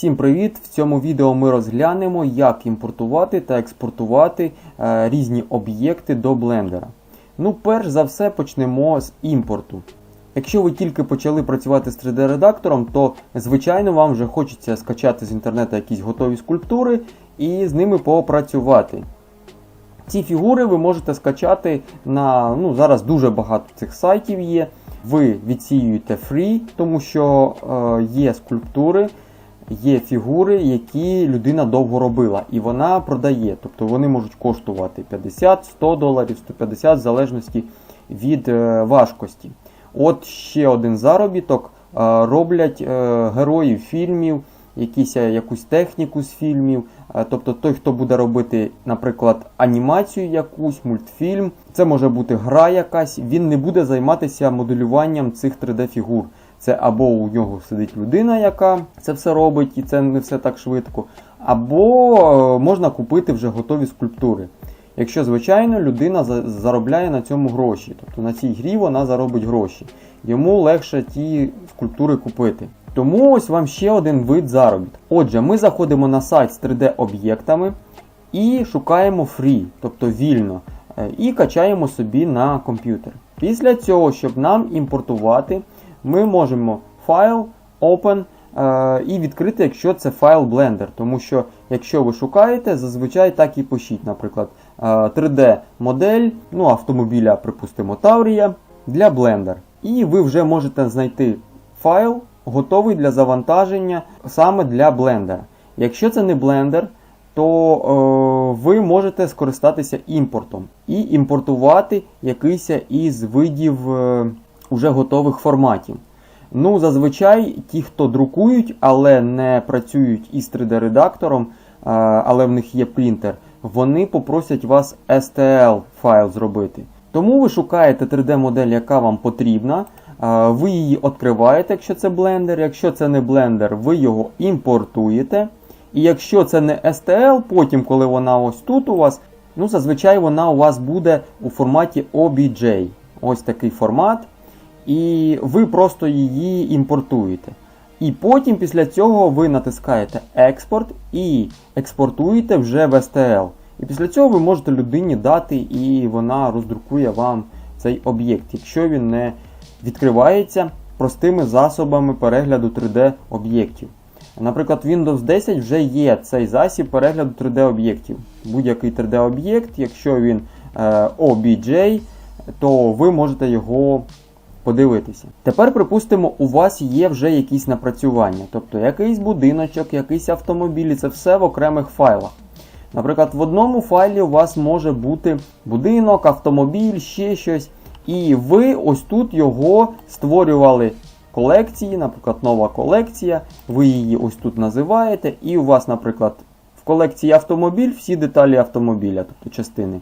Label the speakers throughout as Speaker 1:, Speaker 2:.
Speaker 1: Всім привіт! В цьому відео ми розглянемо, як імпортувати та експортувати е, різні об'єкти до блендера. Ну, перш за все, почнемо з імпорту. Якщо ви тільки почали працювати з 3D-редактором, то звичайно вам вже хочеться скачати з інтернету якісь готові скульптури і з ними попрацювати. Ці фігури ви можете скачати на ну, зараз дуже багато цих сайтів є. Ви відсіюєте free, тому що е, є скульптури, є фігури, які людина довго робила, і вона продає. Тобто вони можуть коштувати 50, 100 доларів, 150 в залежності від е, важкості. От ще один заробіток. Е, роблять е, героїв фільмів, якісь, якусь техніку з фільмів. Тобто той, хто буде робити, наприклад, анімацію якусь, мультфільм, це може бути гра якась, він не буде займатися моделюванням цих 3D-фігур. Це або у нього сидить людина, яка це все робить, і це не все так швидко, або е, можна купити вже готові скульптури. Якщо, звичайно, людина заробляє на цьому гроші, тобто на цій грі вона заробить гроші, йому легше ті скульптури купити. Тому ось вам ще один вид заробітку. Отже, ми заходимо на сайт з 3D-об'єктами і шукаємо free, тобто вільно, е, і качаємо собі на комп'ютер. Після цього, щоб нам імпортувати, ми можемо файл, open е, і відкрити, якщо це файл Blender. Тому що якщо ви шукаєте, зазвичай так і пишіть, наприклад, е, 3D-модель ну, автомобіля, припустимо, Таврія для Blender. І ви вже можете знайти файл, готовий для завантаження саме для Blender. Якщо це не Blender, то е, ви можете скористатися імпортом і імпортувати якийсь із видів е, уже готових форматів. Ну, зазвичай ті, хто друкують, але не працюють із 3D-редактором, е, але в них є принтер, вони попросять вас STL файл зробити. Тому ви шукаєте 3D-модель, яка вам потрібна. Ви її відкриваєте, якщо це блендер. Якщо це не блендер, ви його імпортуєте. І якщо це не STL, потім, коли вона ось тут у вас, ну зазвичай вона у вас буде у форматі OBJ. Ось такий формат. І ви просто її імпортуєте. І потім після цього ви натискаєте експорт і експортуєте вже в STL. І після цього ви можете людині дати, і вона роздрукує вам цей об'єкт, якщо він не відкривається простими засобами перегляду 3D об'єктів. Наприклад, Windows 10 вже є цей засіб перегляду 3D-об'єктів. Будь-який 3D-об'єкт, якщо він е, OBJ, то ви можете його подивитися. Тепер, припустимо, у вас є вже якісь напрацювання, тобто якийсь будиночок, якийсь автомобіль, і це все в окремих файлах. Наприклад, в одному файлі у вас може бути будинок, автомобіль, ще щось. І ви ось тут його створювали колекції, наприклад, нова колекція. Ви її ось тут називаєте, і у вас, наприклад, в колекції автомобіль всі деталі автомобіля, тобто частини.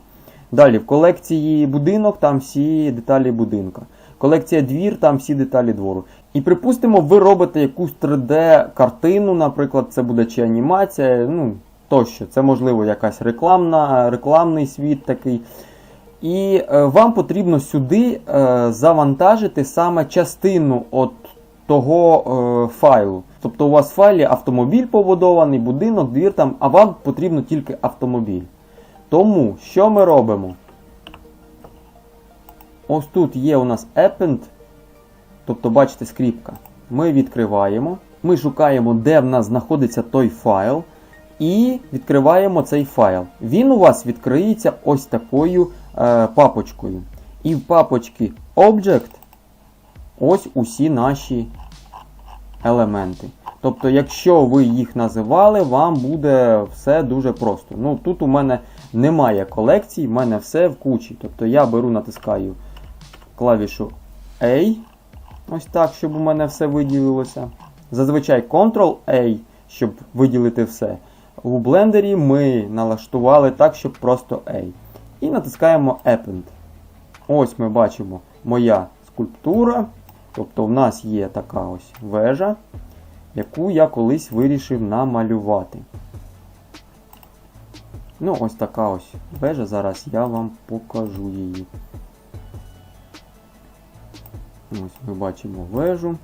Speaker 1: Далі в колекції будинок, там всі деталі будинка. Колекція двір, там всі деталі двору. І припустимо, ви робите якусь 3D-картину, наприклад, це буде чи анімація, ну тощо. Це можливо якась рекламна, рекламний світ такий. І е, вам потрібно сюди е, завантажити саме частину от того е, файлу. Тобто у вас в файлі автомобіль побудований, будинок, двір там, а вам потрібно тільки автомобіль. Тому що ми робимо? Ось тут є у нас append, тобто, бачите, скріпка. Ми відкриваємо, ми шукаємо, де в нас знаходиться той файл, і відкриваємо цей файл. Він у вас відкриється ось такою е, папочкою. І в папочці Object ось усі наші елементи. Тобто, якщо ви їх називали, вам буде все дуже просто. Ну, Тут у мене немає колекцій, в мене все в кучі. Тобто я беру, натискаю клавішу A, ось так, щоб у мене все виділилося. Зазвичай Ctrl-A, щоб виділити все. У блендері ми налаштували так, щоб просто A. І натискаємо Append. Ось ми бачимо моя скульптура. Тобто в нас є така ось вежа, яку я колись вирішив намалювати. Ну, ось така ось вежа. Зараз я вам покажу її. Ось ми бачимо вежу.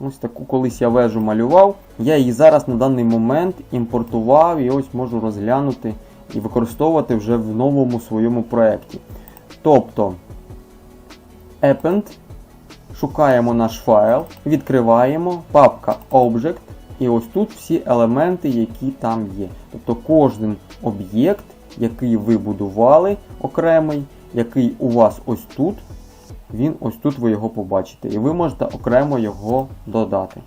Speaker 1: Ось таку колись я вежу малював. Я її зараз на даний момент імпортував і ось можу розглянути і використовувати вже в новому своєму проєкті. Тобто append, шукаємо наш файл, відкриваємо, папка Object, і ось тут всі елементи, які там є. Тобто кожен об'єкт, який ви будували окремий, який у вас ось тут, він ось тут ви його побачите. І ви можете окремо його додати.